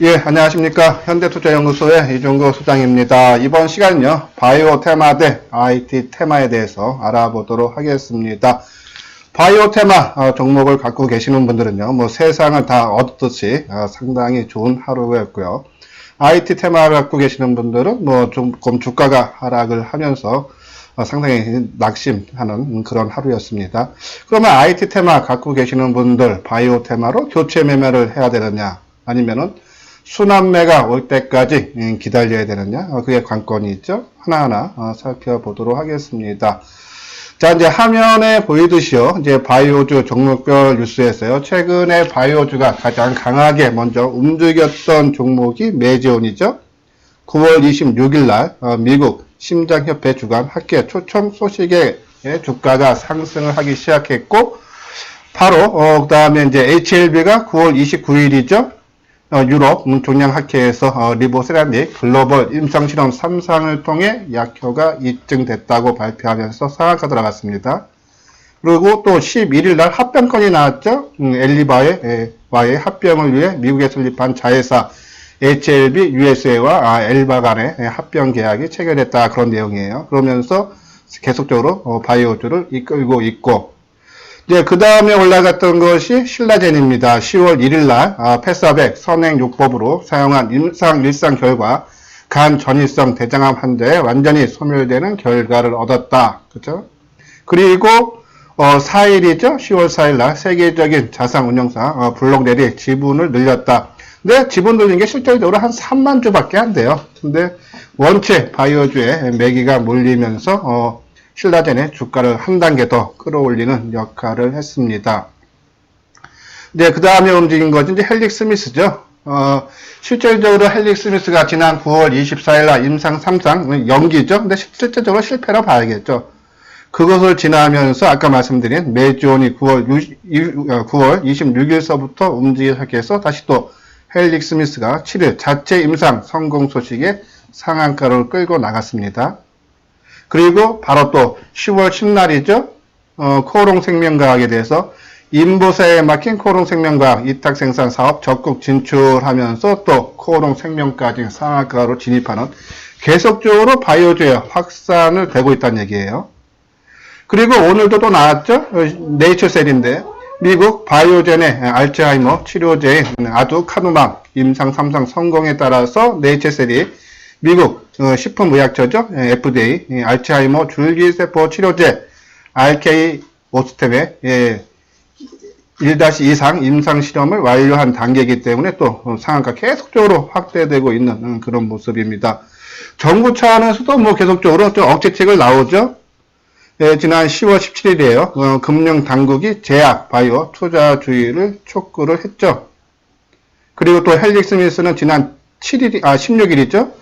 예, 안녕하십니까. 현대투자연구소의 이종구 소장입니다. 이번 시간은요, 바이오 테마 대 IT 테마에 대해서 알아보도록 하겠습니다. 바이오 테마 어, 종목을 갖고 계시는 분들은요, 뭐 세상을 다 얻듯이 어, 상당히 좋은 하루였고요. IT 테마를 갖고 계시는 분들은 뭐 조금 주가가 하락을 하면서 어, 상당히 낙심하는 그런 하루였습니다. 그러면 IT 테마 갖고 계시는 분들 바이오 테마로 교체 매매를 해야 되느냐 아니면은 순환매가 올 때까지 음, 기다려야 되느냐 어, 그게 관건이 있죠. 하나하나 어, 살펴보도록 하겠습니다. 자, 이제 화면에 보이듯이요. 이제 바이오주 종목별 뉴스에서요. 최근에 바이오주가 가장 강하게 먼저 움직였던 종목이 메지온이죠. 9월 26일 날 어, 미국 심장협회 주간 학계 초청 소식에 주가가 상승을 하기 시작했고 바로 어, 그 다음에 이제 HLB가 9월 29일이죠. 어, 유럽 음, 종량학회에서 어, 리보세라믹 글로벌 임상실험 3상을 통해 약효가 입증됐다고 발표하면서 상한가 들어갔습니다. 그리고 또 11일 날 합병건이 나왔죠. 음, 엘리바의 에, 와의 합병을 위해 미국에 설립한 자회사 HLB USA와 아, 엘바 간의 에, 합병 계약이 체결됐다 그런 내용이에요. 그러면서 계속적으로 어, 바이오주를 이끌고 있고 이제 그 다음에 올라갔던 것이 신라젠입니다. 10월 1일 날 아, 패사백 선행 요법으로 사용한 임상 일상 결과 간 전이성 대장암 환자에 완전히 소멸되는 결과를 얻었다. 그죠? 그리고 어, 4일이죠. 10월 4일 날 세계적인 자산 운용사 어, 블록레디 지분을 늘렸다. 근데 지분 늘린 게 실질적으로 한 3만 주밖에 안 돼요. 근데 원체 바이오주에 매기가 몰리면서 어, 신라젠의 주가를 한 단계 더 끌어올리는 역할을 했습니다. 네, 그 다음에 움직인 것이 이제 헬릭 스미스죠. 어, 실질적으로 헬릭 스미스가 지난 9월 24일 날 임상 3상 연기죠. 근데 실질적으로 실패로 봐야겠죠. 그것을 지나면서 아까 말씀드린 메지온이 9월, 9월 26일서부터 움직이기 시작해서 다시 또 헬릭 스미스가 7일 자체 임상 성공 소식에 상한가를 끌고 나갔습니다. 그리고 바로 또 10월 10날이죠. 어, 코오롱 생명과학에 대해서 인보세에 막힌 코오롱 생명과학 이탁 생산 사업 적극 진출하면서 또 코오롱 생명까지 상한가로 진입하는 계속적으로 바이오주의 확산을 되고 있다는 얘기예요. 그리고 오늘도 또 나왔죠. 네이처셀인데 미국 바이오젠의 알츠하이머 치료제인 아두카누맘 임상 3상 성공에 따라서 네이처셀이 미국 어, 식품의약처죠. FDA 예, 알츠하이머 줄기세포 치료제 RK 오스템의 예, 1- 이상 임상 실험을 완료한 단계이기 때문에 또 어, 상한가 계속적으로 확대되고 있는 음, 그런 모습입니다. 정부 차원에서도 뭐 계속적으로 좀 억제책을 나오죠. 예, 지난 10월 17일이에요. 어, 금융 당국이 제약 바이오 투자 주의를 촉구를 했죠. 그리고 또 헬릭 스미스는 지난 7일, 아 16일이죠.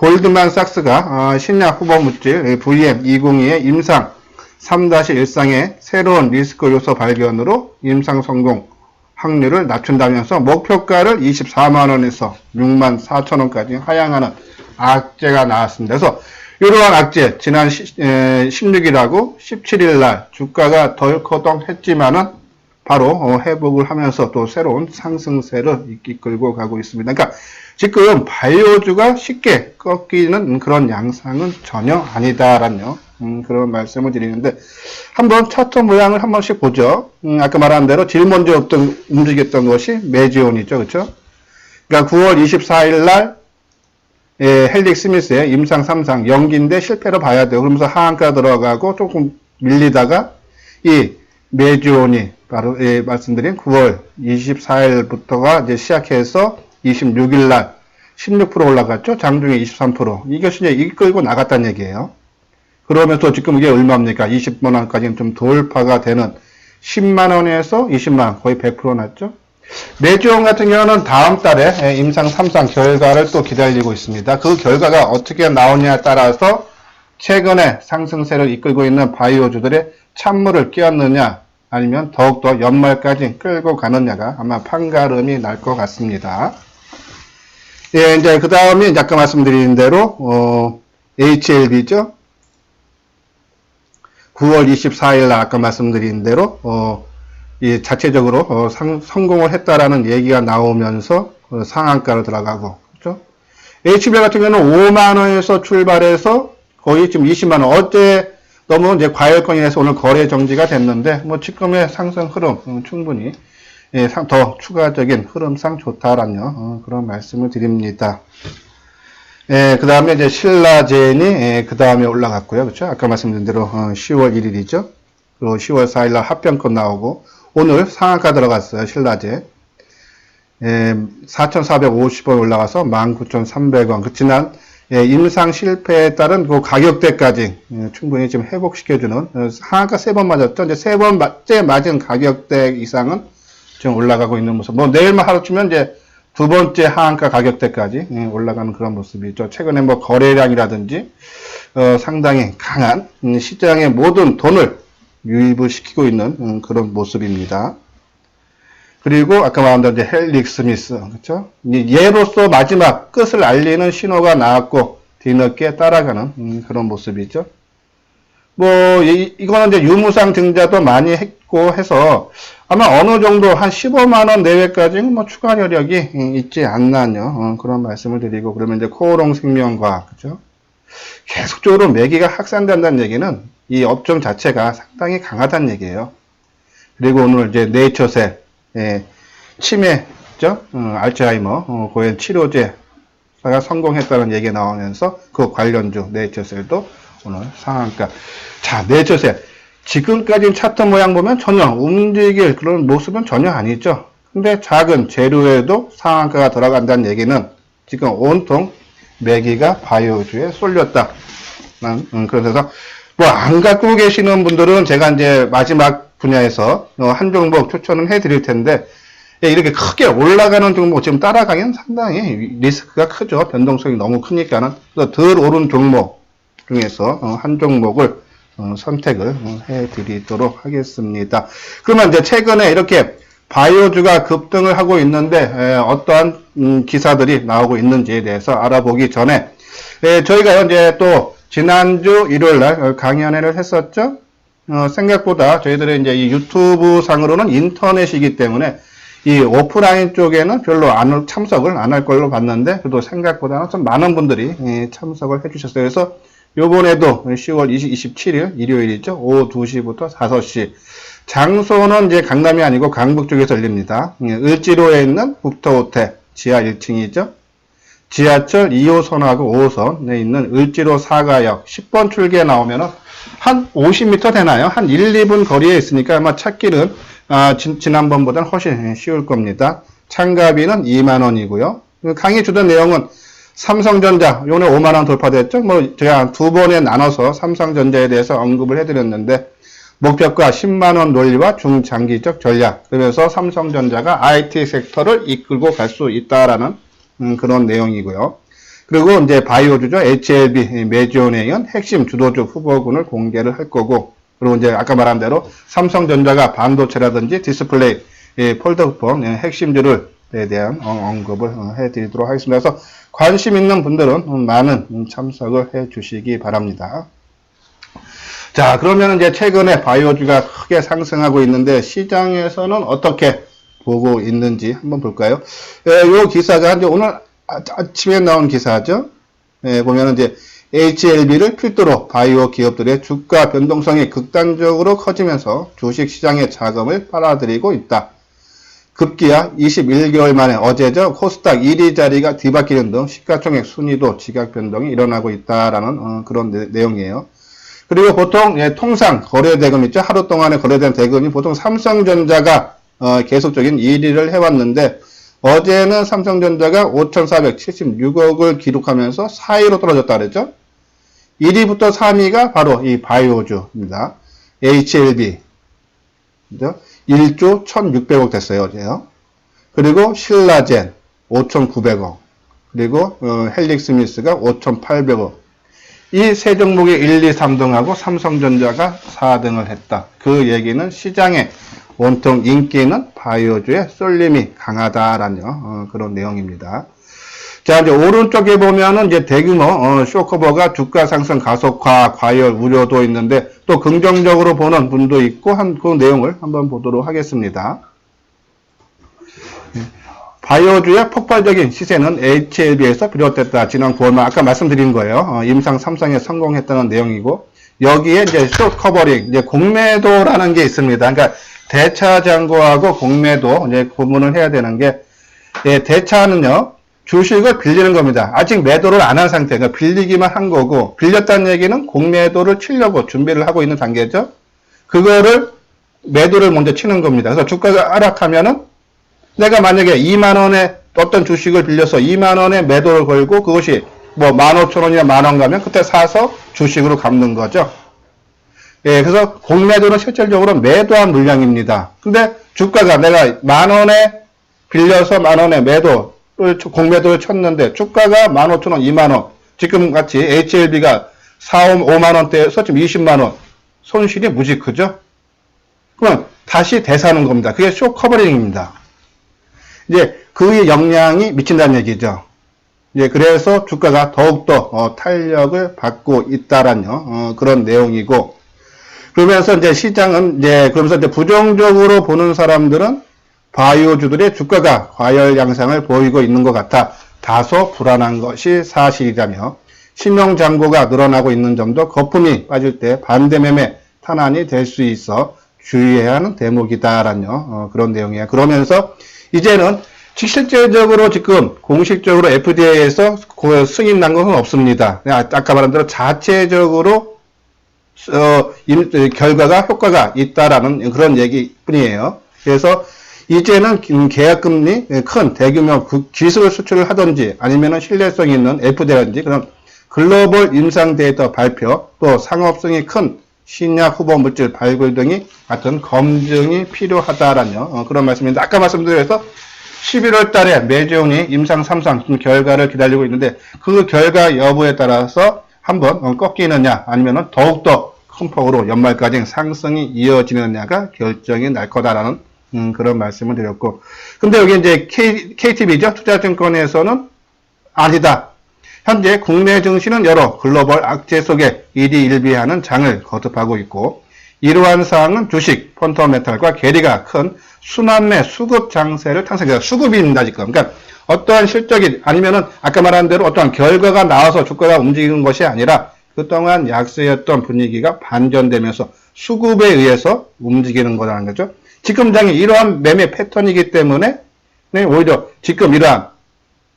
골드만삭스가 어, 신약 후보 물질 VM202의 임상 3-1상의 새로운 리스크 요소 발견으로 임상 성공 확률을 낮춘다면서 목표가를 24만원에서 6만 4천원까지 하향하는 악재가 나왔습니다. 그래서 이러한 악재 지난 16일하고 17일날 주가가 덜커덩 했지만은 바로 어, 회복을 하면서 또 새로운 상승세를 이끌고 가고 있습니다. 그러니까 지금 바이오주가 쉽게 꺾이는 그런 양상은 전혀 아니다라는 음, 그런 말씀을 드리는데 한번 차트 모양을 한 번씩 보죠. 음, 아까 말한 대로 제일 먼저 어떤 움직였던 것이 메지온이죠, 그렇죠? 그러니까 9월 24일 날 예, 헬릭 스미스의 임상 3상 연기인데 실패로 봐야 돼요. 그러면서 하한가 들어가고 조금 밀리다가 이 메지온이 바로 예, 말씀드린 9월 24일부터가 이제 시작해서 26일 날 16% 올라갔죠. 장중에 23%. 이것이 이제 이끌고 나갔다는 얘기예요. 그러면서 지금 이게 얼마입니까? 20만 원까지는 좀 돌파가 되는 10만 원에서 20만 원 거의 100% 났죠. 메지온 같은 경우는 다음 달에 예, 임상 3상 결과를 또 기다리고 있습니다. 그 결과가 어떻게 나오냐에 따라서 최근에 상승세를 이끌고 있는 바이오주들의 찬물을 끼얹느냐 아니면 더욱더 연말까지 끌고 가느냐가 아마 판가름이 날 것 같습니다. 예, 이제 그 다음에 아까 말씀드린 대로 어, HLB죠. 9월 24일 날 아까 말씀드린 대로 어, 이 자체적으로 어, 상, 성공을 했다라는 얘기가 나오면서 어, 상한가로 들어가고, 그죠? HBR 같은 경우는 5만 원에서 출발해서 거의 지금 20만 원. 어제 너무 이제 과열권에서 오늘 거래 정지가 됐는데, 뭐 지금의 상승 흐름 음, 충분히 예, 상- 더 추가적인 흐름상 좋다라는 어, 그런 말씀을 드립니다. 예, 그 다음에 이제 신라젠이 예, 그 다음에 올라갔고요. 그렇죠? 아까 말씀드린 대로 어, 10월 1일이죠. 그리고 10월 4일 날 합병권 나오고 오늘 상한가 들어갔어요. 신라젠. 예, 4,450원 올라가서 19,300원. 그 지난 예, 임상 실패에 따른 그 가격대까지 예, 충분히 지금 회복시켜주는 어, 상한가 세 번 맞았죠. 이제 세 번째 맞은 가격대 이상은 지금 올라가고 있는 모습. 뭐 내일만 하루 치면 이제 두 번째 하한가 가격대까지 예, 올라가는 그런 모습이죠. 최근에 뭐 거래량이라든지 어, 상당히 강한 음, 시장의 모든 돈을 유입을 시키고 있는 음, 그런 모습입니다. 그리고 아까 말한 대로 헬릭 스미스, 그렇죠? 얘로서 마지막 끝을 알리는 신호가 나왔고 뒤늦게 따라가는 음, 그런 모습이죠. 뭐 이, 이거는 이제 유무상 증자도 많이 했고 해서 아마 어느 정도 한 15만 원 내외까지는 뭐 추가 여력이 음, 있지 않나요? 어, 그런 말씀을 드리고 그러면 이제 코오롱 생명과학, 그렇죠? 계속적으로 매기가 확산된다는 얘기는 이 업종 자체가 상당히 강하다는 얘기예요. 그리고 오늘 이제 네이처셀 예, 치매죠, 어, 알츠하이머 어, 고연 치료제가 성공했다는 얘기 나오면서 그 관련주 네이처셀도 오늘 상한가. 자, 네이처셀 지금까지 차트 모양 보면 전혀 움직일 그런 모습은 전혀 아니죠. 근데 작은 재료에도 상한가가 들어간다는 얘기는 지금 온통 매기가 바이오주에 쏠렸다. 음, 그래서 뭐 안 갖고 계시는 분들은 제가 이제 마지막 분야에서 어, 한 종목 추천은 해드릴 텐데 예, 이렇게 크게 올라가는 종목 지금 따라가기는 상당히 리스크가 크죠. 변동성이 너무 크니까는 덜 오른 종목 중에서 어, 한 종목을 어, 선택을 어, 해드리도록 하겠습니다. 그러면 이제 최근에 이렇게 바이오주가 급등을 하고 있는데 에, 어떠한 음, 기사들이 나오고 있는지에 대해서 알아보기 전에 에, 저희가 이제 또 지난주 일요일날 어, 강연회를 했었죠. 어, 생각보다 저희들의 이제 이 유튜브 상으로는 인터넷이기 때문에 이 오프라인 쪽에는 별로 안 올- 참석을 안 할 걸로 봤는데 그래도 생각보다는 좀 많은 분들이 예, 참석을 해주셨어요. 그래서 요번에도 10월 20, 27일 일요일이죠. 오후 2시부터 5시. 장소는 이제 강남이 아니고 강북 쪽에서 열립니다. 예, 을지로에 있는 국토호텔 지하 1층이죠. 지하철 2호선하고 5호선에 있는 을지로 사가역 10번 출구에 나오면은 한 50m 되나요? 한 1, 2분 거리에 있으니까 아마 찾기는 아, 지, 지난번보다는 훨씬 쉬울 겁니다. 참가비는 2만 원이고요. 강의 주된 내용은 삼성전자 요번에 5만 원 돌파됐죠. 뭐 제가 두 번에 나눠서 삼성전자에 대해서 언급을 해드렸는데 목표가 10만 원 논리와 중장기적 전략. 그래서 삼성전자가 IT 섹터를 이끌고 갈 수 있다라는 음, 그런 내용이고요. 그리고 이제 바이오주죠. HLB 매주은행은 핵심 주도주 후보군을 공개를 할 거고, 그리고 이제 아까 말한 대로 삼성전자가 반도체라든지 디스플레이, 예, 폴더폰 예, 핵심주를 에 대한 어, 언급을 어, 해드리도록 하겠습니다. 그래서 관심 있는 분들은 음, 많은 음, 참석을 해 주시기 바랍니다. 자, 그러면 이제 최근에 바이오주가 크게 상승하고 있는데 시장에서는 어떻게 보고 있는지 한번 볼까요? 예, 요 기사가 이제 오늘 아- 아침에 나온 기사죠. 예, 보면은 이제 HLB를 필두로 바이오 기업들의 주가 변동성이 극단적으로 커지면서 주식 시장의 자금을 빨아들이고 있다. 급기야 21개월 만에 어제죠 코스닥 1위 자리가 뒤바뀌는 등 시가총액 순위도 지각 변동이 일어나고 있다라는 어, 그런 내, 내용이에요. 그리고 보통 예, 통상 거래 대금 있죠 하루 동안에 거래된 대금이 보통 삼성전자가 어, 계속적인 1위를 해왔는데 어제는 삼성전자가 5,476억을 기록하면서 4위로 떨어졌다 그랬죠. 1위부터 3위가 바로 이 바이오주입니다. HLB. 그죠? 1조 1,600억 됐어요, 어제요. 그리고 신라젠 5,900억. 그리고 어, 헬릭 스미스가 5,800억. 이 세 종목이 1, 2, 3등하고 삼성전자가 4등을 했다. 그 얘기는 시장에 온통 인기 있는 바이오주의 쏠림이 강하다라는 어, 그런 내용입니다. 자, 이제 오른쪽에 보면은 이제 대규모 어, 쇼커버가 주가 상승 가속화 과열 우려도 있는데 또 긍정적으로 보는 분도 있고 한 그 내용을 한번 보도록 하겠습니다. 바이오주의 폭발적인 시세는 HLB에서 비롯됐다. 지난 9월말 아까 말씀드린 거예요. 어, 임상 3상에 성공했다는 내용이고 여기에 이제 숏 커버링, 이제 공매도라는 게 있습니다. 그러니까 대차 잔고하고 공매도 이제 구분을 해야 되는 게 예, 대차는요 주식을 빌리는 겁니다. 아직 매도를 안 한 상태, 그러니까 빌리기만 한 거고 빌렸다는 얘기는 공매도를 치려고 준비를 하고 있는 단계죠. 그거를 매도를 먼저 치는 겁니다. 그래서 주가가 하락하면은 내가 만약에 2만 원에 어떤 주식을 빌려서 2만 원에 매도를 걸고 그것이 뭐 15,000원이나 만원 가면 그때 사서 주식으로 갚는 거죠. 예, 그래서 공매도는 실질적으로 매도한 물량입니다. 근데 주가가 내가 만 원에 빌려서 만 원에 매도를 공매도를 쳤는데 주가가 15,000원, 2만 원. 지금 같이 HLB가 4, 5만 원대에서 지금 20만 원. 손실이 무지 크죠? 그러면 다시 대사하는 겁니다. 그게 쇼 커버링입니다. 이제 그 영향이 미친다는 얘기죠. 이제 그래서 주가가 더욱더 어, 탄력을 받고 있다라는 어, 그런 내용이고 그러면서 이제 시장은 이제 그러면서 이제 부정적으로 보는 사람들은 바이오주들의 주가가 과열 양상을 보이고 있는 것 같아 다소 불안한 것이 사실이라며 신용 잔고가 늘어나고 있는 점도 거품이 빠질 때 반대 매매 탄환이 될 수 있어 주의해야 하는 대목이다라는 어, 그런 내용이에요. 그러면서 이제는 실질적으로 지금 공식적으로 FDA에서 승인 난 것은 없습니다. 네, 아까 말한 대로 자체적으로 어, 임- 결과가 효과가 있다라는 그런 얘기뿐이에요. 그래서 이제는 긴- 계약금리 큰 대규모 구- 기술 수출을 하든지 아니면 신뢰성 있는 FDA라든지 그런 글로벌 임상 데이터 발표 또 상업성이 큰 신약 후보 물질 발굴 등이 같은 검증이 필요하다라는 어, 그런 말씀인데 아까 말씀드려서 11월 달에 매주용이 임상 3상 결과를 기다리고 있는데 그 결과 여부에 따라서 한번 어, 꺾이느냐 아니면 더욱더 큰 폭으로 연말까지 상승이 이어지느냐가 결정이 날 거다라는 음, 그런 말씀을 드렸고. 근데 여기 이제 K, KTB죠? 투자증권에서는 아니다. 현재 국내 증시는 여러 글로벌 악재 속에 일희일비하는 장을 거듭하고 있고 이러한 사항은 주식, 펀더메탈과 괴리가 큰 순환매 수급 장세를 탄생해서 수급입니다 지금. 그러니까 어떠한 실적이 아니면은 아까 말한 대로 어떠한 결과가 나와서 주가가 움직이는 것이 아니라 그동안 약세였던 분위기가 반전되면서 수급에 의해서 움직이는 거라는 거죠. 지금 장이 이러한 매매 패턴이기 때문에 네, 오히려 지금 이러한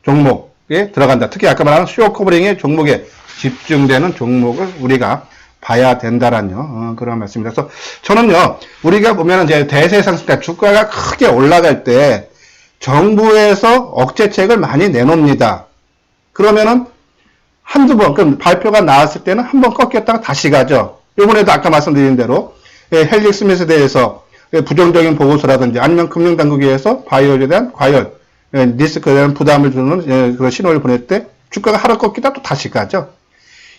종목에 들어간다. 특히 아까 말한 쇼 커버링의 종목에 집중되는 종목을 우리가 봐야 된다라는 어, 그런 말씀입니다. 그래서 저는요, 우리가 보면 이제 대세 상승가 주가가 크게 올라갈 때 정부에서 억제책을 많이 내놓습니다. 그러면은 한두 번, 그럼 발표가 나왔을 때는 한 번 꺾였다가 다시 가죠. 이번에도 아까 말씀드린 대로 예, 헬릭 스미스에 대해서 예, 부정적인 보고서라든지 아니면 금융당국에서 바이오에 대한 과열, 예, 리스크에 대한 부담을 주는 예, 그런 신호를 보낼 때 주가가 하락 꺾이다 또 다시 가죠.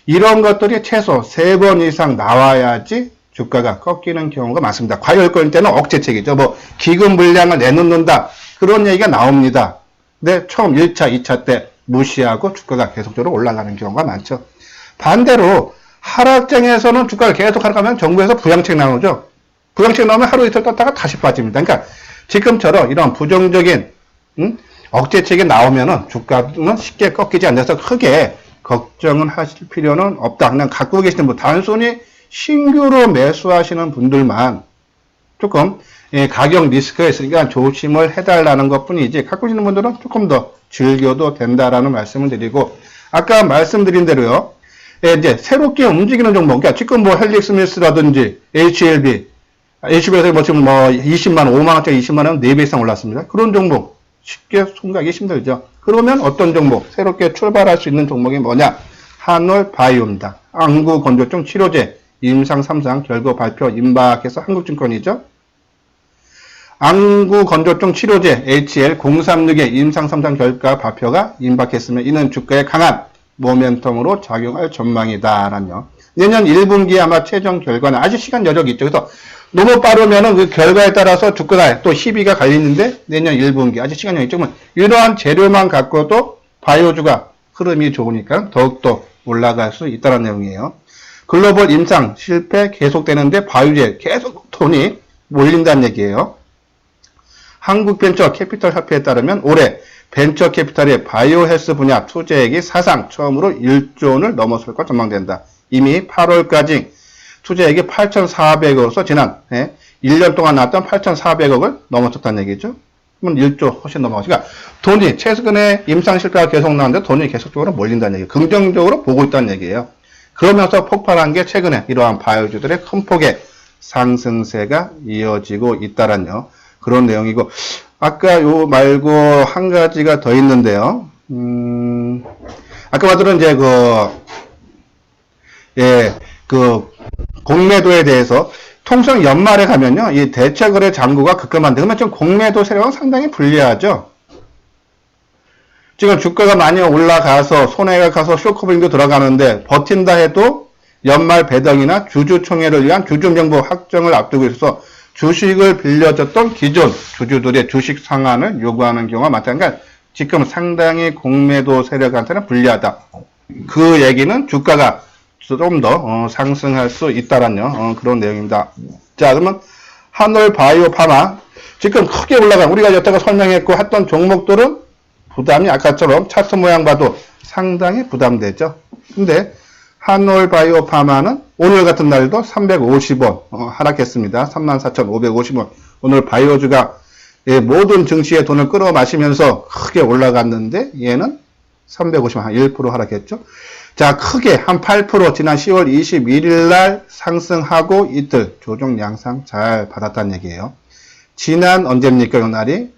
이런 것들이 최소 세 번 이상 나와야지 주가가 꺾이는 경우가 많습니다. 과열권일 때는 억제책이죠. 뭐 기금 물량을 내놓는다 그런 얘기가 나옵니다. 근데 처음 1차, 2차 때 무시하고 주가가 계속적으로 올라가는 경우가 많죠. 반대로 하락장에서는 주가가 계속 하락하면 정부에서 부양책 나오죠. 부양책 나오면 하루 이틀 떴다가 다시 빠집니다. 그러니까 지금처럼 이런 부정적인 음? 억제책이 나오면은 주가는 쉽게 꺾이지 않아서 크게 걱정은 하실 필요는 없다. 그냥 갖고 계시는 분, 단순히 신규로 매수하시는 분들만 조금 예, 가격 리스크가 있으니까 조심을 해달라는 것 뿐이지 갖고 계시는 분들은 조금 더 즐겨도 된다라는 말씀을 드리고 아까 말씀드린 대로요. 예, 이제 새롭게 움직이는 종목, 그러니까 지금 뭐 헬릭 스미스라든지 HLB, HB에서 뭐 지금 뭐 20만 원, 5만 원짜리 20만 원 4배 이상 올랐습니다. 그런 종목 쉽게 손가기 힘들죠. 그러면 어떤 종목, 새롭게 출발할 수 있는 종목이 뭐냐? 한올 바이오입니다. 안구 건조증 치료제 임상 3상 결과 발표 임박해서 한국증권이죠. 안구 건조증 치료제 HL036의 임상 3상 결과 발표가 임박했으면 이는 주가에 강한 모멘텀으로 작용할 전망이다라며 내년 1분기에 아마 최종 결과는 아직 시간 여력이 있죠. 그래서 너무 빠르면은 그 결과에 따라서 주가가 또 시비가 갈리는데 내년 1분기 아직 시간이 있죠. 그러면 이러한 재료만 갖고도 바이오주가 흐름이 좋으니까 더욱더 올라갈 수 있다는 내용이에요. 글로벌 임상 실패 계속되는데 바이오주에 계속 돈이 몰린다는 얘기예요. 한국벤처 캐피털 협회에 따르면 올해 벤처 캐피탈의 바이오 헬스 분야 투자액이 사상 처음으로 1조 원을 넘어설 것 전망된다. 이미 8월까지 투자액이 8,400억으로서 지난 예, 1년 동안 나왔던 8,400억을 넘어섰다는 얘기죠. 그러면 1조 훨씬 넘어가죠. 그러니까 돈이 최근에 임상 실과가 계속 나왔는데 돈이 계속적으로 몰린다는 얘기예요. 긍정적으로 보고 있다는 얘기예요. 그러면서 폭발한 게 최근에 이러한 바이오주들의 큰 폭의 상승세가 이어지고 있다라는 그런 내용이고 아까 요 말고 한 가지가 더 있는데요. 음, 아까 말대로 이제 그 예, 그 공매도에 대해서 통상 연말에 가면요, 이 대체거래 잔고가 급감한데 그러면 좀 공매도 세력은 상당히 불리하죠. 지금 주가가 많이 올라가서 손해가 가서 쇼크브링도 들어가는데 버틴다 해도 연말 배당이나 주주총회를 위한 주주명부 확정을 앞두고 있어서 주식을 빌려줬던 기존 주주들의 주식 상한을 요구하는 경우가 많다. 그러니까 지금 상당히 공매도 세력한테는 불리하다. 그 얘기는 주가가 좀 더 상승할 수 있다라는 어, 그런 내용입니다. 자, 그러면 한올 바이오 파마 지금 크게 올라간 우리가 여태가 설명했고 했던 종목들은 부담이 아까처럼 차트 모양 봐도 상당히 부담되죠. 근데 한올 바이오 파마는 오늘 같은 날도 350원 어, 하락했습니다. 34,550원. 오늘 바이오주가 예, 모든 증시의 돈을 끌어 마시면서 크게 올라갔는데 얘는 350원 한1% 하락했죠. 자, 크게 한 8% 지난 10월 21일 날 상승하고 이틀 조정 양상 잘 받았다는 얘기예요. 지난 언제입니까, 이 날이?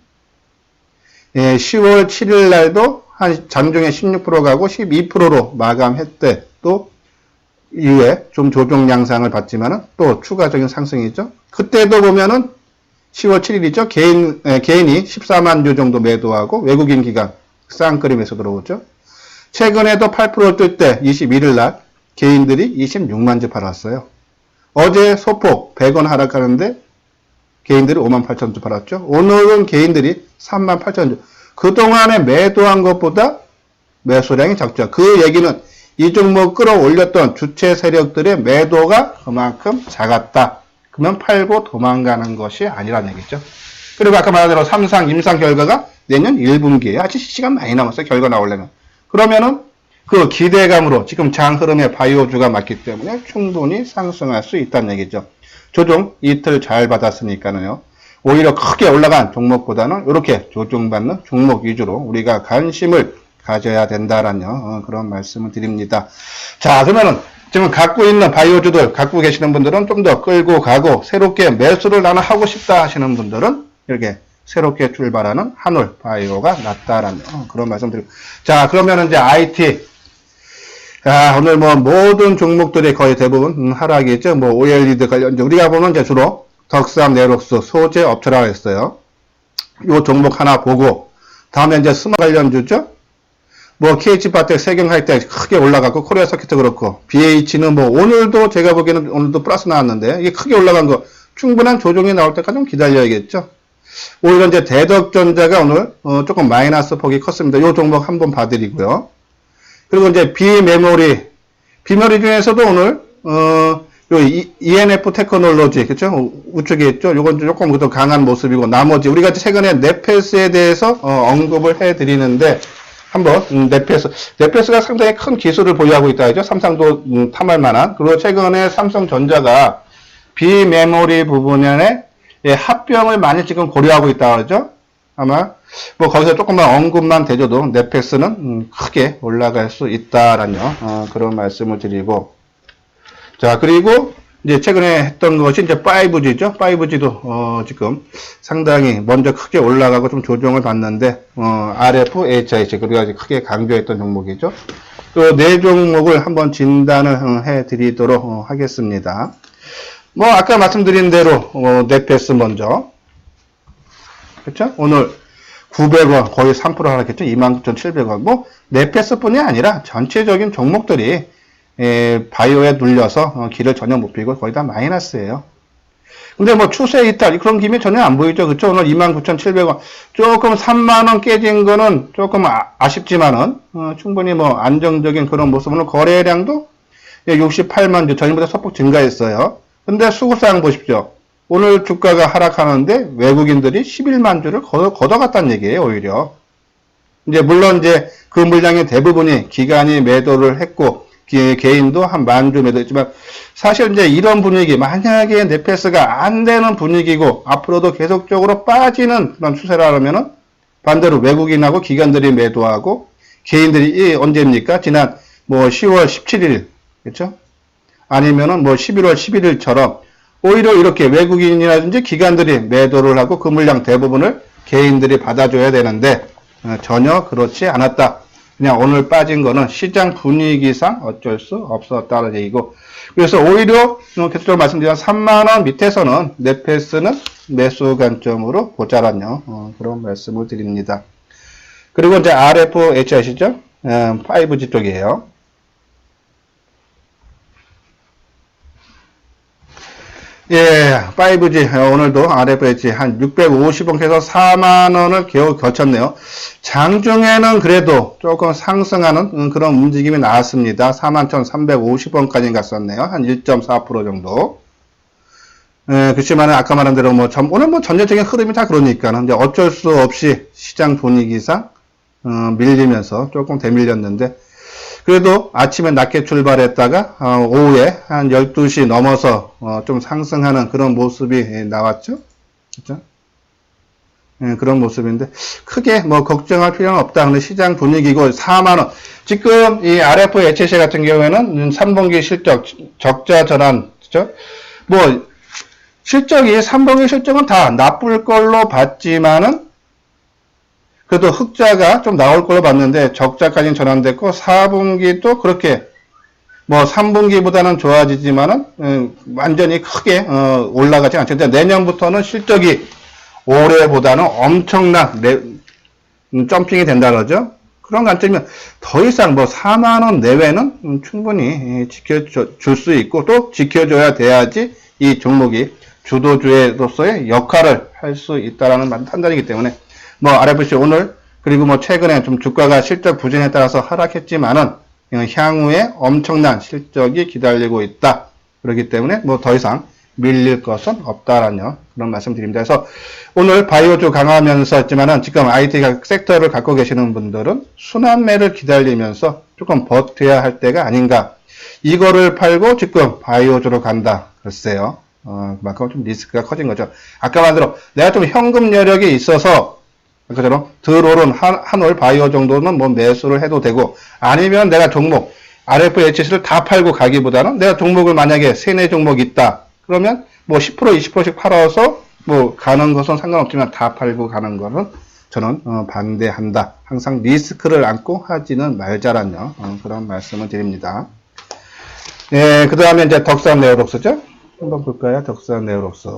예, 10월 7일 날도 한 장중에 16% 가고 12%로 마감했대. 또 이후에 좀 조정 양상을 받지만은 또 추가적인 상승이죠. 그때도 보면은 10월 7일이죠. 개인 예, 개인이 14만 주 정도 매도하고 외국인 기관 쌍끌임에서 들어오죠. 최근에도 8%뜰 때 21일 날 개인들이 26만 주 팔았어요. 어제 소폭 100원 하락하는데 개인들이 5만 8천 주 팔았죠. 오늘은 개인들이 3만 8천 주. 그동안에 매도한 것보다 매수량이 작죠. 그 얘기는 이 종목 끌어올렸던 주체 세력들의 매도가 그만큼 작았다. 그러면 팔고 도망가는 것이 아니라는 얘기죠. 그리고 아까 말한 대로 삼상 임상 결과가 내년 1분기에 아직 시간 많이 남았어요. 결과 나오려면. 그러면은 그 기대감으로 지금 장 흐름에 바이오주가 맞기 때문에 충분히 상승할 수 있다는 얘기죠. 조정 이틀 잘 받았으니까는요. 오히려 크게 올라간 종목보다는 이렇게 조정받는 종목 위주로 우리가 관심을 가져야 된다라는 어, 그런 말씀을 드립니다. 자, 그러면은 지금 갖고 있는 바이오주들 갖고 계시는 분들은 좀 더 끌고 가고 새롭게 매수를 나는 하고 싶다 하시는 분들은 이렇게 새롭게 출발하는 한올 바이오가 낫다라는 어, 그런 말씀 드리고 자 그러면 이제 IT 자 오늘 뭐 모든 종목들이 거의 대부분 음, 하락이죠. 뭐 OLED 관련 우리가 보면 이제 주로 덕삼 네록스 소재 업체라고 했어요. 요 종목 하나 보고 다음에 이제 스마 관련주죠 뭐 KH바텍 세경하이텍 크게 올라갔고 코리아 서킷도 그렇고 BH는 뭐 오늘도 제가 보기에는 오늘도 플러스 나왔는데 이게 크게 올라간 거 충분한 조정이 나올 때까지 좀 기다려야겠죠. 오히려 이제 대덕전자가 오늘 어, 조금 마이너스 폭이 컸습니다. 이 종목 한번 봐드리고요. 그리고 이제 비메모리 비메모리 중에서도 오늘 어, 요 ENF 테크놀로지 그렇죠 우측에 있죠. 요건 조금 더 강한 모습이고 나머지 우리가 최근에 넷패스에 대해서 어, 언급을 해드리는데 한번 음, 넷패스. 넷패스가 상당히 큰 기술을 보유하고 있다 죠. 삼성도 음, 탐할 만한. 그리고 최근에 삼성전자가 비메모리 부분에 예, 합병을 많이 지금 고려하고 있다 그러죠. 아마 뭐 거기서 조금만 언급만 되줘도 넷패스는 음, 크게 올라갈 수 있다라는 어, 그런 말씀을 드리고. 자 그리고 이제 최근에 했던 것이 이제 5G죠. 5G도 어, 지금 상당히 먼저 크게 올라가고 좀 조정을 받는데 어, RF, HIC 그리고 아주 크게 강조했던 종목이죠. 또 네 종목을 한번 진단을 어, 해드리도록 어, 하겠습니다. 뭐 아까 말씀드린 대로 어, 넷패스 먼저 그렇죠? 오늘 900원 거의 3% 하락했죠. 29,700원. 뭐 넷패스뿐이 아니라 전체적인 종목들이 에, 바이오에 눌려서 어, 길을 전혀 못 피고 거의 다 마이너스예요. 근데 뭐 추세 이탈 그런 기미 전혀 안 보이죠. 그쵸? 오늘 29,700원. 조금 3만원 깨진 거는 조금 아, 쉽지만은 어, 충분히 뭐 안정적인 그런 모습으로 거래량도 68만 주 전일보다 소폭 증가했어요. 근데 수급상 보십시오. 오늘 주가가 하락하는데 외국인들이 11만 주를 걷어, 걷어갔다는 얘기예요, 오히려. 이제 물론 이제 그 물량의 대부분이 기관이 매도를 했고 기- 개인도 한 만 주 매도했지만 사실 이제 이런 분위기 만약에 네페스가 안 되는 분위기고 앞으로도 계속적으로 빠지는 그런 추세라면은 반대로 외국인하고 기관들이 매도하고 개인들이 이 언제입니까? 지난 뭐 10월 17일 그렇죠? 아니면은 뭐 11월 11일처럼 오히려 이렇게 외국인이라든지 기관들이 매도를 하고 그 물량 대부분을 개인들이 받아줘야 되는데 어, 전혀 그렇지 않았다. 그냥 오늘 빠진 거는 시장 분위기상 어쩔 수 없었다는 얘기고 그래서 오히려 어, 계속적으로 말씀드린 3만원 밑에서는 네페스는 매수 관점으로 보자란요 어, 그런 말씀을 드립니다. 그리고 이제 RFH 아시죠? 어, 5G 쪽이에요. 예, 5G 어, 오늘도 RFH 한 650원에서 4만 원을 겨우 거쳤네요. 장중에는 그래도 조금 상승하는 음, 그런 움직임이 나왔습니다. 41,350원까지 갔었네요. 한 1.4% 정도. 예, 그렇지만 아까 말한 대로 뭐 전, 오늘 뭐 전체적인 흐름이 다 그러니까는 이제 어쩔 수 없이 시장 분위기상 어, 밀리면서 조금 대밀렸는데 그래도 아침에 낮게 출발했다가 어, 오후에 한 12시 넘어서 어, 좀 상승하는 그런 모습이 예, 나왔죠. 예, 그런 모습인데 크게 뭐 걱정할 필요는 없다. 근데 시장 분위기고 4만 원. 지금 이 RF HC 같은 경우에는 3분기 실적 적자 전환 그죠? 뭐 실적이 3분기 실적은 다 나쁠 걸로 봤지만은 그래도 흑자가 좀 나올 걸로 봤는데 적자까지는 전환됐고 4분기도 그렇게 뭐 3분기보다는 좋아지지만은 음, 완전히 크게 어, 올라가지 않죠. 근데 내년부터는 실적이 올해보다는 엄청난 레- 음, 점핑이 된다 그러죠. 그런 관점이면 더 이상 뭐 4만 원 내외는 음, 충분히 지켜줄 수 있고 또 지켜줘야 돼야지 이 종목이 주도주로서의 역할을 할 수 있다라는 판단이기 때문에 뭐 RFC 오늘 그리고 뭐 최근에 좀 주가가 실적 부진에 따라서 하락했지만은 어, 향후에 엄청난 실적이 기다리고 있다. 그렇기 때문에 뭐 더 이상 밀릴 것은 없다라는 그런 말씀드립니다. 그래서 오늘 바이오주 강하면서 했지만은 지금 IT 섹터를 갖고 계시는 분들은 순환매를 기다리면서 조금 버텨야 할 때가 아닌가. 이거를 팔고 지금 바이오주로 간다. 글쎄요. 어, 그만큼 좀 리스크가 커진 거죠. 아까 말대로 내가 좀 현금 여력이 있어서 그처럼 들어오른 한, 한올 바이오 정도는 뭐 매수를 해도 되고 아니면 내가 종목 RFHC를 다 팔고 가기보다는 내가 종목을 만약에 세네 종목 있다. 그러면 뭐 10% 20%씩 팔아서 뭐 가는 것은 상관없지만 다 팔고 가는 것은 저는 어, 반대한다. 항상 리스크를 안고 하지는 말자란요. 어, 그런 말씀을 드립니다. 예, 그 다음에 이제 덕산 네오록스죠? 한번 볼까요? 덕산 네오록스.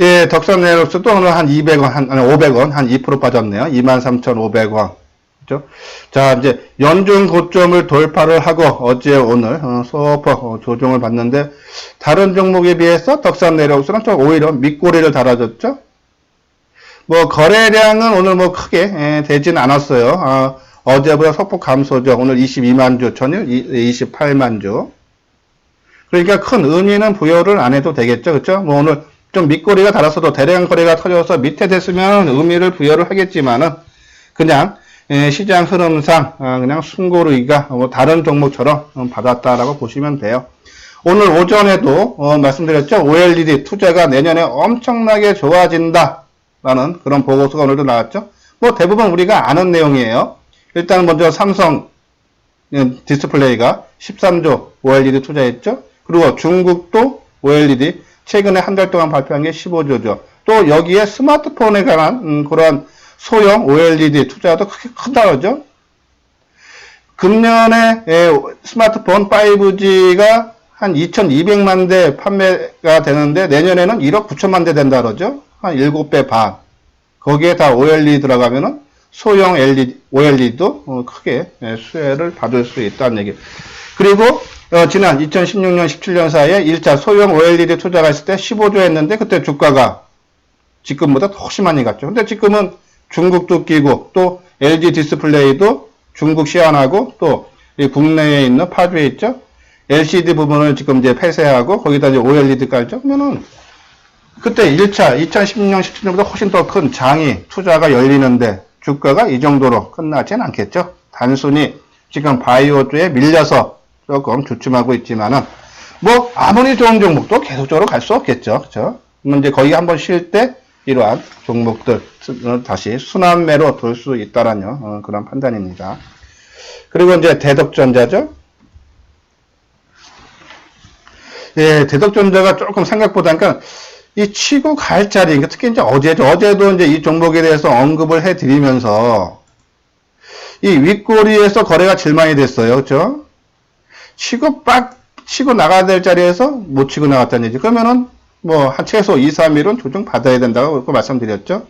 예, 덕산 네오록스도 오늘 한 200원, 한, 아니, 500원, 한 2% 빠졌네요. 23,500원. 그죠? 자, 이제 연중 고점을 돌파를 하고 어제 오늘 어, 소퍼 어, 조정을 받는데 다른 종목에 비해서 덕산 네오록스는 좀 오히려 밑꼬리를 달아줬죠? 뭐 거래량은 오늘 뭐 크게 예, 되진 않았어요. 아, 어제보다 소폭 감소죠. 오늘 22만 주, 전일 28만 주. 그러니까 큰 의미는 부여를 안 해도 되겠죠. 그렇죠? 뭐 오늘 좀 밑거리가 달았어도 대량 거래가 터져서 밑에 됐으면 의미를 부여를 하겠지만은 그냥 예, 시장 흐름상 아, 그냥 순고르기가 뭐 다른 종목처럼 어, 받았다라고 보시면 돼요. 오늘 오전에도 어, 말씀드렸죠. OLED 투자가 내년에 엄청나게 좋아진다라는 그런 보고서가 오늘도 나왔죠. 뭐 대부분 우리가 아는 내용이에요. 일단 먼저 삼성 음, 디스플레이가 13조 OLED 투자했죠. 그리고 중국도 OLED 최근에 한 달 동안 발표한 게 15조죠. 또 여기에 스마트폰에 관한 음, 그런 소형 OLED 투자도 크게 크다 그러죠. 금년에 예, 스마트폰 5G가 한 2,200만 대 판매가 되는데 내년에는 1억 9천만 대 된다 그러죠. 한 7배 반. 거기에 다 OLED 들어가면은 소형 LED, OLED도 어, 크게 예, 수혜를 받을 수 있다는 얘기. 그리고 어, 지난 2016년, 17년 사이에 1차 소형 OLED 투자가 있을 때 15조 했는데 그때 주가가 지금보다 훨씬 많이 갔죠. 근데 지금은 중국도 끼고 또 LG 디스플레이도 중국 시안하고 또이 국내에 있는 파주에 있죠. LCD 부분을 지금 이제 폐쇄하고 거기다 이제 OLED 깔죠? 그러면은 그때 1차 2016년 17년보다 훨씬 더 큰 장이 투자가 열리는데 주가가 이 정도로 끝나진 않겠죠. 단순히 지금 바이오주에 밀려서 조금 주춤하고 있지만은 뭐 아무리 좋은 종목도 계속적으로 갈 수 없겠죠. 그렇죠? 이제 거기 한번 쉴 때 이러한 종목들 수- 다시 순환매로 돌 수 있다라는 어, 그런 판단입니다. 그리고 이제 대덕전자죠. 예, 대덕전자가 조금 생각보다 그러니까 이 치고 갈 자리, 그러니까 특히 이제 어제죠. 어제도 이제 이 종목에 대해서 언급을 해드리면서 이 윗꼬리에서 거래가 많이 됐어요. 그렇죠? 치고 빡 치고 나가야 될 자리에서 못 치고 나갔다는 얘기. 그러면은 뭐 한 최소 2, 3일은 조정 받아야 된다고 말씀드렸죠.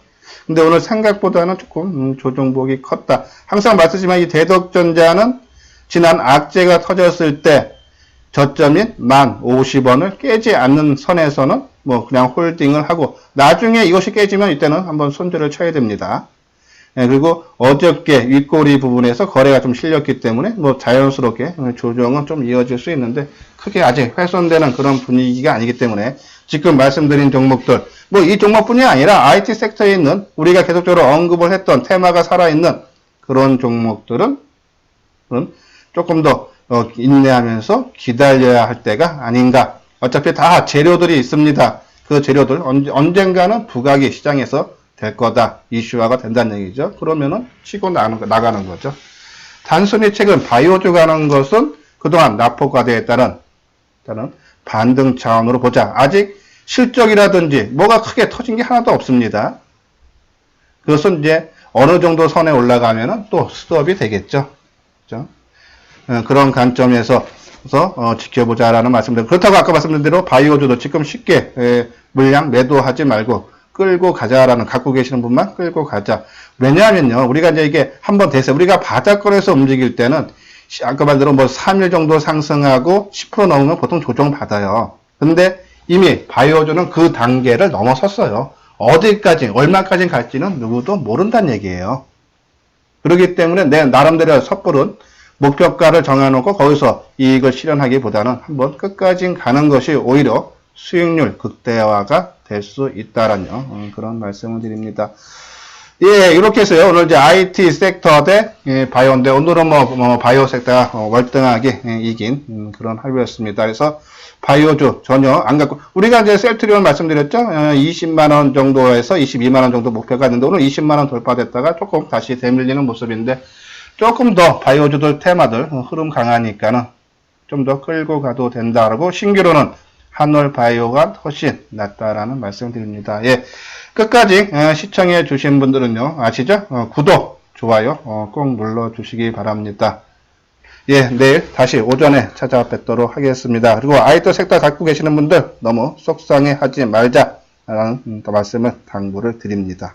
근데 오늘 생각보다는 조금 음, 조정폭이 컸다. 항상 말씀드리지만 이 대덕전자는 지난 악재가 터졌을 때 저점인 1,050원을 깨지 않는 선에서는 뭐 그냥 홀딩을 하고 나중에 이것이 깨지면 이때는 한번 손절을 쳐야 됩니다. 예, 그리고 어저께 윗꼬리 부분에서 거래가 좀 실렸기 때문에 뭐 자연스럽게 조정은 좀 이어질 수 있는데 크게 아직 훼손되는 그런 분위기가 아니기 때문에 지금 말씀드린 종목들 뭐 이 종목뿐이 아니라 IT 섹터에 있는 우리가 계속적으로 언급을 했던 테마가 살아있는 그런 종목들은 은 조금 더 어, 인내하면서 기다려야 할 때가 아닌가. 어차피 다 재료들이 있습니다. 그 재료들 언- 언젠가는 부각이 시장에서 될 거다. 이슈화가 된다는 얘기죠. 그러면은 치고 나가는, 거죠. 단순히 최근 바이오주 가는 것은 그동안 나포과대에 따른, 따른 반등 차원으로 보자. 아직 실적이라든지 뭐가 크게 터진 게 하나도 없습니다. 그것은 이제 어느 정도 선에 올라가면은 또 스톱이 되겠죠. 그죠? 어, 그런 관점에서 서, 어, 지켜보자라는 말씀드립니다. 그렇다고 아까 말씀드린 대로 바이오주도 지금 쉽게 에, 물량 매도하지 말고 끌고 가자라는 갖고 계시는 분만 끌고 가자. 왜냐하면요, 우리가 이제 이게 한번 돼서 우리가 바닥권에서 움직일 때는 시- 아까 말대로 뭐 3일 정도 상승하고 10% 넘으면 보통 조정 받아요. 근데 이미 바이오주는 그 단계를 넘어섰어요. 어디까지, 얼마까지 갈지는 누구도 모른다는 얘기예요. 그렇기 때문에 내 나름대로 섣부른 목표가를 정해놓고 거기서 이익을 실현하기보다는 한번 끝까지 가는 것이 오히려 수익률 극대화가 될 수 있다라는 어, 그런 말씀을 드립니다. 예, 이렇게 해서요. 오늘 이제 IT 섹터 대 예, 바이오인데 오늘은 뭐, 뭐 바이오 섹터가 어, 월등하게 예, 이긴 음, 그런 하루였습니다. 그래서 바이오주 전혀 안 갖고 우리가 이제 셀트리온 말씀드렸죠. 어, 20만 원 정도에서 22만 원 정도 목표가 있는데 오늘 20만 원 돌파됐다가 조금 다시 되밀리는 모습인데 조금 더 바이오주들 테마들 어, 흐름 강하니까는 좀 더 끌고 가도 된다라고 신규로는 한올 바이오가 훨씬 낫다라는 말씀 드립니다. 예. 끝까지 어, 시청해 주신 분들은요, 아시죠? 어, 구독, 좋아요 어, 꼭 눌러 주시기 바랍니다. 예, 내일 다시 오전에 찾아뵙도록 하겠습니다. 그리고 아이터 섹터 갖고 계시는 분들 너무 속상해 하지 말자라는 말씀을 당부를 드립니다.